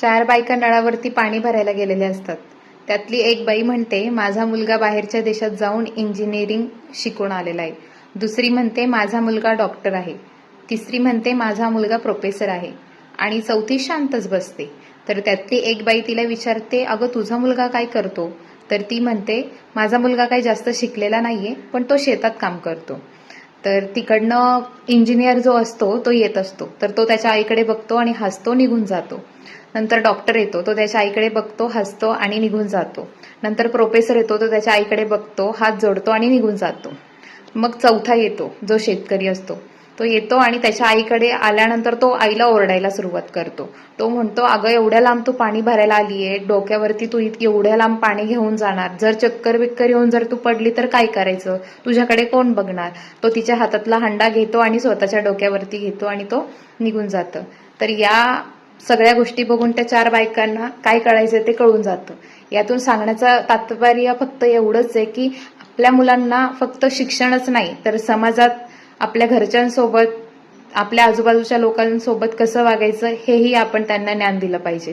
चार बायका नळावरती पाणी भरायला गेलेल्या असतात. त्यातली एक बाई म्हणते माझा मुलगा बाहेरच्या देशात जाऊन इंजिनिअरिंग शिकून आलेला आहे. दुसरी म्हणते माझा मुलगा डॉक्टर आहे. तिसरी म्हणते माझा मुलगा प्रोफेसर आहे. आणि चौथी शांतच बसते. तर त्यातली एक बाई तिला विचारते अगं तुझा मुलगा काय करतो? तर ती म्हणते माझा मुलगा काही जास्त शिकलेला नाहीये पण तो शेतात काम करतो. तर तिकडनं इंजिनियर जो असतो तो येत असतो. तर तो त्याच्या आईकडे बघतो आणि हसतो निघून जातो. नंतर डॉक्टर येतो तो त्याच्या आईकडे बघतो हसतो आणि निघून जातो. नंतर प्रोफेसर येतो तो त्याच्या आईकडे बघतो हात जोडतो आणि निघून जातो. मग चौथा येतो जो शेतकरी असतो. तो येतो आणि त्याच्या आईकडे आल्यानंतर तो आईला ओरडायला सुरुवात करतो. तो म्हणतो अगं एवढ्या लांब तू पाणी भरायला आली आहे डोक्यावरती तू इतकी एवढ्या लांब पाणी घेऊन जाणार. जर चक्कर बिक्कर येऊन जर तू पडली तर काय करायचं? तुझ्याकडे कोण बघणार? तो तिच्या हातातला हंडा घेतो आणि स्वतःच्या डोक्यावरती घेतो आणि तो निघून जातं. तर या सगळ्या गोष्टी बघून त्या चार बायकांना काय कळायचं ते कळून जातं. यातून सांगण्याचं तात्पर्य फक्त एवढंच आहे की आपल्या मुलांना फक्त शिक्षणच नाही तर समाजात आपल्या घरच्यांसोबत आपल्या आजूबाजूच्या लोकांसोबत कसं वागायचं हेही आपण त्यांना ज्ञान दिलं पाहिजे.